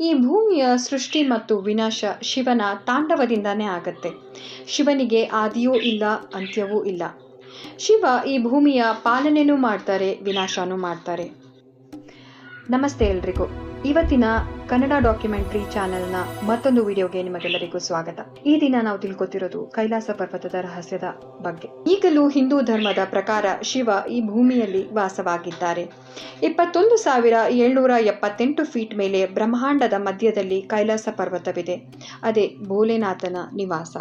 ಈ ಭೂಮಿಯ ಸೃಷ್ಟಿ ಮತ್ತು ವಿನಾಶ ಶಿವನ ತಾಂಡವದಿಂದನೇ ಆಗತ್ತೆ. ಶಿವನಿಗೆ ಆದಿಯೂ ಇಲ್ಲ, ಅಂತ್ಯವೂ ಇಲ್ಲ. ಶಿವ ಈ ಭೂಮಿಯ ಪಾಲನೆನೂ ಮಾಡ್ತಾರೆ, ವಿನಾಶನೂ ಮಾಡ್ತಾರೆ. ನಮಸ್ತೆ ಎಲ್ರಿಗೂ. ಇವತ್ತಿನ ಕನ್ನಡ ಡಾಕ್ಯುಮೆಂಟ್ರಿ ಚಾನೆಲ್ನ ಮತ್ತೊಂದು ವಿಡಿಯೋಗೆ ನಿಮಗೆಲ್ಲರಿಗೂ ಸ್ವಾಗತ. ಈ ದಿನ ನಾವು ತಿಳ್ಕೊತಿರೋದು ಕೈಲಾಸ ಪರ್ವತದ ರಹಸ್ಯದ ಬಗ್ಗೆ. ಈಗಲೂ ಹಿಂದೂ ಧರ್ಮದ ಪ್ರಕಾರ ಶಿವ ಈ ಭೂಮಿಯಲ್ಲಿ ವಾಸವಾಗಿದ್ದಾರೆ. ಇಪ್ಪತ್ತೊಂದು ಸಾವಿರ ಏಳ್ನೂರ ಎಪ್ಪತ್ತೆಂಟು ಫೀಟ್ ಮೇಲೆ ಬ್ರಹ್ಮಾಂಡದ ಮಧ್ಯದಲ್ಲಿ ಕೈಲಾಸ ಪರ್ವತವಿದೆ. ಅದೇ ಭೋಲೆನಾಥನ ನಿವಾಸ.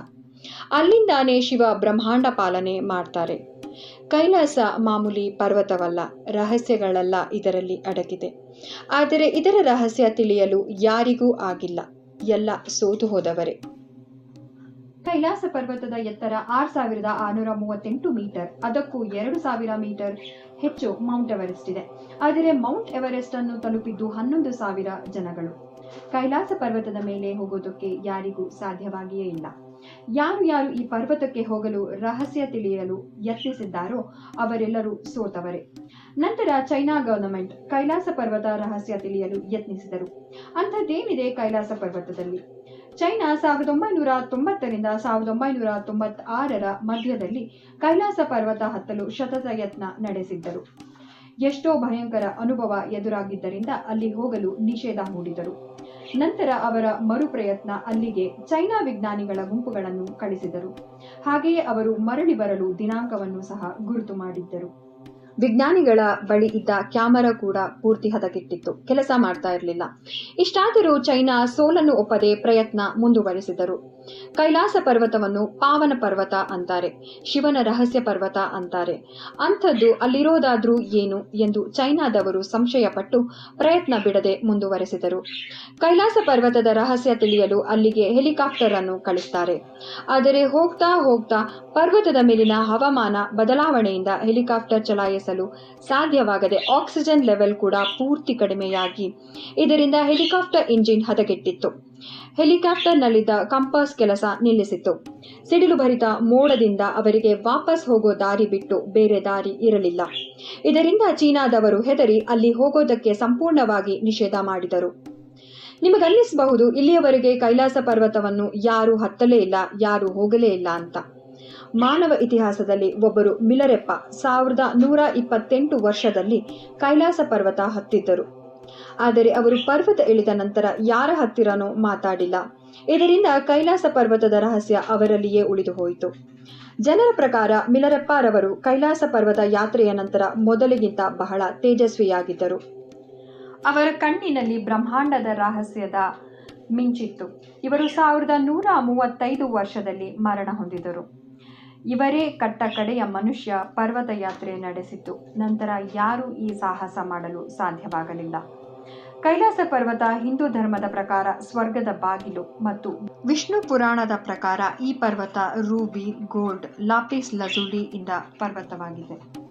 ಅಲ್ಲಿಂದಾನೇ ಶಿವ ಬ್ರಹ್ಮಾಂಡ ಪಾಲನೆ ಮಾಡ್ತಾರೆ. ಕೈಲಾಸ ಮಾಮೂಲಿ ಪರ್ವತವಲ್ಲ, ರಹಸ್ಯಗಳೆಲ್ಲ ಇದರಲ್ಲಿ ಅಡಗಿದೆ. ಆದರೆ ಇದರ ರಹಸ್ಯ ತಿಳಿಯಲು ಯಾರಿಗೂ ಆಗಿಲ್ಲ, ಎಲ್ಲ ಸೋತು ಹೋದವರೇ. ಕೈಲಾಸ ಪರ್ವತದ ಎತ್ತರ ಆರು ಸಾವಿರದ ಆರುನೂರ ಮೂವತ್ತೆಂಟು ಮೀಟರ್, ಅದಕ್ಕೂ ಎರಡು ಸಾವಿರ ಮೀಟರ್ ಹೆಚ್ಚು ಮೌಂಟ್ ಎವರೆಸ್ಟ್ ಇದೆ. ಆದರೆ ಮೌಂಟ್ ಎವರೆಸ್ಟ್ ಅನ್ನು ತಲುಪಿದ್ದು ಹನ್ನೊಂದು ಸಾವಿರ ಜನಗಳು. ಕೈಲಾಸ ಪರ್ವತದ ಮೇಲೆ ಹೋಗೋದಕ್ಕೆ ಯಾರಿಗೂ ಸಾಧ್ಯವಾಗಿಯೇ ಇಲ್ಲ. ಯಾರು ಯಾರು ಈ ಪರ್ವತಕ್ಕೆ ಹೋಗಲು ರಹಸ್ಯ ತಿಳಿಯಲು ಯತ್ನಿಸಿದ್ದಾರೋ ಅವರೆಲ್ಲರೂ ಸೋತವರೇ. ನಂತರ ಚೈನಾ ಗವರ್ನಮೆಂಟ್ ಕೈಲಾಸ ಪರ್ವತ ರಹಸ್ಯ ತಿಳಿಯಲು ಯತ್ನಿಸಿದರು. ಅಂಥದ್ದೇನಿದೆ ಕೈಲಾಸ ಪರ್ವತದಲ್ಲಿ? ಚೈನಾ ಸಾವಿರದ ಒಂಬೈನೂರ ತೊಂಬತ್ತರಿಂದ ಸಾವಿರದ ಒಂಬೈನೂರ ತೊಂಬತ್ತಾರರ ಮಧ್ಯದಲ್ಲಿ ಕೈಲಾಸ ಪರ್ವತ ಹತ್ತಲು ಶತತ ಯತ್ನ ನಡೆಸಿದ್ದರು. ಎಷ್ಟೋ ಭಯಂಕರ ಅನುಭವ ಎದುರಾಗಿದ್ದರಿಂದ ಅಲ್ಲಿ ಹೋಗಲು ನಿಷೇಧ ಮೂಡಿದರು. ನಂತರ ಅವರ ಮರುಪ್ರಯತ್ನ ಅಲ್ಲಿಗೆ ಚೈನಾ ವಿಜ್ಞಾನಿಗಳ ಗುಂಪುಗಳನ್ನು ಕಳಿಸಿದರು. ಹಾಗೆಯೇ ಅವರು ಮರಳಿ ಬರಲು ದಿನಾಂಕವನ್ನು ಸಹ ಗುರುತು ಮಾಡಿದ್ದರು. ವಿಜ್ಞಾನಿಗಳ ಬಳಿ ಇದ್ದ ಕ್ಯಾಮರಾ ಕೂಡ ಪೂರ್ತಿ ಹದಗೆಟ್ಟಿತ್ತು. ಕೆಲಸ ಮಾಡ್ತಾ ಇರಲಿಲ್ಲ. ಇಷ್ಟಾದರೂ ಚೈನಾ ಸೋಲನ್ನು ಒಪ್ಪದೆ ಪ್ರಯತ್ನ ಮುಂದುವರೆಸಿದರು. ಕೈಲಾಸ ಪರ್ವತವನ್ನು ಪಾವನ ಪರ್ವತ ಅಂತಾರೆ, ಶಿವನ ರಹಸ್ಯ ಪರ್ವತ ಅಂತಾರೆ. ಅಂಥದ್ದು ಅಲ್ಲಿರೋದಾದ್ರೂ ಏನು ಎಂದು ಚೈನಾದವರು ಸಂಶಯಪಟ್ಟು ಪ್ರಯತ್ನ ಬಿಡದೆ ಮುಂದುವರೆಸಿದರು. ಕೈಲಾಸ ಪರ್ವತದ ರಹಸ್ಯ ತಿಳಿಯಲು ಅಲ್ಲಿಗೆ ಹೆಲಿಕಾಪ್ಟರ್ ಅನ್ನು ಕಳಿಸ್ತಾರೆ. ಆದರೆ ಹೋಗ್ತಾ ಹೋಗ್ತಾ ಪರ್ವತದ ಮೇಲಿನ ಹವಾಮಾನ ಬದಲಾವಣೆಯಿಂದ ಹೆಲಿಕಾಪ್ಟರ್ ಚಲಾಯಿಸಲು ಸಾಧ್ಯವಾಗದೆ ಆಕ್ಸಿಜನ್ ಲೆವೆಲ್ ಕೂಡ ಪೂರ್ತಿ ಕಡಿಮೆಯಾಗಿ, ಇದರಿಂದ ಹೆಲಿಕಾಪ್ಟರ್ ಇಂಜಿನ್ ಹದಗೆಟ್ಟಿತ್ತು. ಹೆಲಿಕಾಪ್ಟರ್ನಲ್ಲಿದ್ದ ಕಂಪಾಸ್ ಕೆಲಸ ನಿಲ್ಲಿಸಿತು ಸಿಡಿಲು ಭರಿತ ಮೋಡದಿಂದ ಅವರಿಗೆ ವಾಪಸ್ ಹೋಗೋ ದಾರಿ ಬಿಟ್ಟು ಬೇರೆ ದಾರಿ ಇರಲಿಲ್ಲ. ಇದರಿಂದ ಚೀನಾದವರು ಹೆದರಿ ಅಲ್ಲಿ ಹೋಗೋದಕ್ಕೆ ಸಂಪೂರ್ಣವಾಗಿ ನಿಷೇಧ ಮಾಡಿದರು. ನಿಮಗನ್ನಿಸಬಹುದು, ಇಲ್ಲಿಯವರೆಗೆ ಕೈಲಾಸ ಪರ್ವತವನ್ನು ಯಾರು ಹತ್ತಲೇ ಇಲ್ಲ, ಯಾರು ಹೋಗಲೇ ಇಲ್ಲ ಅಂತ. ಮಾನವ ಇತಿಹಾಸದಲ್ಲಿ ಒಬ್ಬರು ಮಿಲರೆಪ್ಪ ಸಾವಿರದ ನೂರ ಇಪ್ಪತ್ತೆಂಟು ವರ್ಷದಲ್ಲಿ ಕೈಲಾಸ ಪರ್ವತ ಹತ್ತಿದ್ದರು. ಆದರೆ ಅವರು ಪರ್ವತ ಇಳಿದ ನಂತರ ಯಾರ ಹತ್ತಿರನೂ ಮಾತಾಡಿಲ್ಲ. ಇದರಿಂದ ಕೈಲಾಸ ಪರ್ವತದ ರಹಸ್ಯ ಅವರಲ್ಲಿಯೇ ಉಳಿದು ಹೋಯಿತು. ಜನರ ಪ್ರಕಾರ ಮಿಲರಪ್ಪರವರು ಕೈಲಾಸ ಪರ್ವತ ಯಾತ್ರೆಯ ನಂತರ ಮೊದಲಿಗಿಂತ ಬಹಳ ತೇಜಸ್ವಿಯಾಗಿದ್ದರು. ಅವರ ಕಣ್ಣಿನಲ್ಲಿ ಬ್ರಹ್ಮಾಂಡದ ರಹಸ್ಯದ ಮಿಂಚಿತ್ತು. ಇವರು ಸಾವಿರದ ನೂರ ಮೂವತ್ತೈದು ವರ್ಷದಲ್ಲಿ ಮರಣ ಹೊಂದಿದರು ಇವರೇ ಕಟ್ಟ ಕಡೆಯ ಮನುಷ್ಯ ಪರ್ವತ ಯಾತ್ರೆ ನಡೆಸಿತು ನಂತರ ಯಾರೂ ಈ ಸಾಹಸ ಮಾಡಲು ಸಾಧ್ಯವಾಗಲಿಲ್ಲ. ಕೈಲಾಸ ಪರ್ವತ ಹಿಂದೂ ಧರ್ಮದ ಪ್ರಕಾರ ಸ್ವರ್ಗದ ಬಾಗಿಲು ಮತ್ತು ವಿಷ್ಣು ಪುರಾಣದ ಪ್ರಕಾರ ಈ ಪರ್ವತ ರೂಬಿ, ಗೋಲ್ಡ್, ಲಾಪಿಸ್ ಲಜುಲಿ ಇಂದ ಪರ್ವತವಾಗಿದೆ.